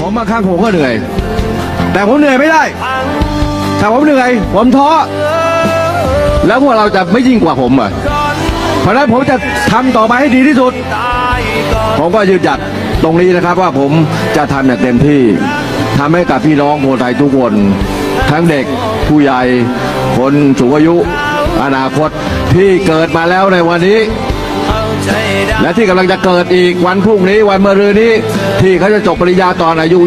ผมบางครั้งผมก็เหนื่อย แต่ผมเหนื่อยไม่ได้ถ้าผมเหนื่อย ผมท้อ แล้วพวกเราจะไม่ยิ่งกว่าผมอะเพราะนั้นผมจะทำต่อไปให้ดีที่สุด ผมก็ยืนหยัดตรงนี้นะครับว่าผมจะทำอย่างเต็มที่ทำให้กับพี่น้องคนไทยทุกคน ทั้งเด็กผู้ใหญ่ คนสูงอายุ อนาคตที่เกิดมาแล้วในวันนี้ และที่กำลังจะเกิดอีกวันพรุ่งนี้วันมะรืนนี้ ที่เขาจะจบปริญญาตอนอายุ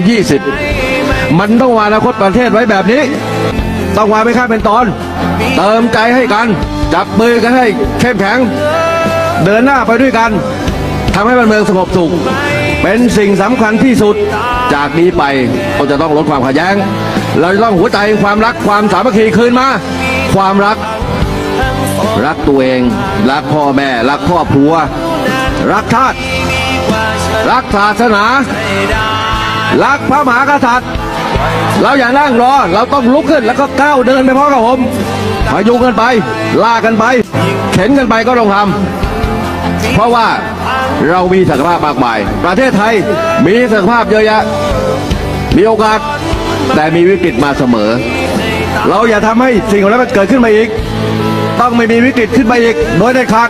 20 มันต้องวางอนาคตประเทศไว้แบบนี้ ต้องวางไม่ค่าเป็นตอน เติมใจให้กัน จับมือกันให้เข้มแข็ง เดินหน้าไปด้วยกันทำให้บ้านเมืองสงบสุข เป็นสิ่งสำคัญที่สุดจากนี้ไปเราจะต้องลดความขัดแย้ง เราจะต้องหัวใจความรักความสามัคคีคืนมา ความรัก รักตัวเอง รักพ่อแม่ รักครอบครัว รักชาติ รักศาสนา รักพระมหากษัตริย์ เราอย่านั่งรอ เราต้องลุกขึ้นแล้วก็ก้าวเดินไปพร้อมกับผมพยุงกันไป ลากันไป เข็นกันไปก็ต้องทำเพราะว่าเรามีศักยภาพมากมาย ประเทศไทยมีศักยภาพเยอะแยะ มีโอกาส แต่มีวิกฤตมาเสมอ เราอย่าทำให้สิ่งเหล่านั้นมันเกิดขึ้นมาอีก ต้องไม่มีวิกฤตขึ้นมาอีกโดยเด็ดขาด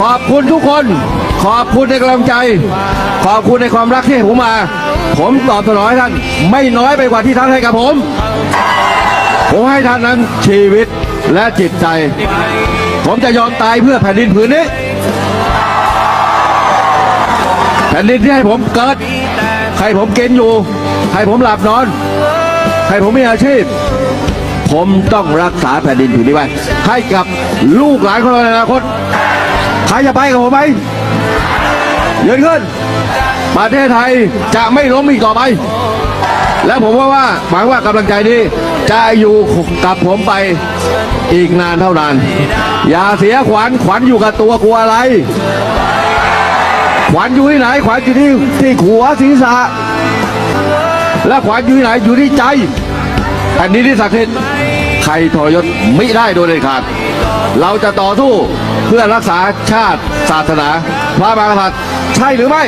ขอบคุณทุกคน ขอบคุณในกำลังใจ ขอบคุณในความรักที่ให้ผมมา ผมตอบสนองให้ท่าน ไม่น้อยไปกว่าที่ท่านให้กับผม ผมให้ท่านนั้นชีวิตและจิตใจ ผมจะยอมตายเพื่อแผ่นดินผืนนี้ แผ่นดินที่ให้ผมเกิด ให้ผมเกินอยู่ ให้ผมหลับนอน ให้ผมมีอาชีพ ผมต้องรักษาแผ่นดินผืนนี้ไว้ให้กับลูกหลานของเราในอนาคตใครจะไปกับผมไหมยืนขึ้น ประเทศไทยจะไม่ล้มอีกต่อไป และผมว่าว่าหวังว่ากำลังใจนี้จะอยู่กับผมไปอีกนานเท่านาน อย่าเสียขวัญขวัญอยู่กับตัวกลัวอะไร ขวัญอยู่ที่ไหน ขวัญอยู่ที่ที่หัวศีรษะ และขวัญอยู่ที่ไหนอยู่ที่ใจ แผ่นดินที่ศักดิ์สิทธิ์ใครทรยศไม่ได้โดยเด็ดขาด เราจะต่อสู้เพื่อรักษาชาติศาสนา พระมหากษัตริย์ใช่หรือไม่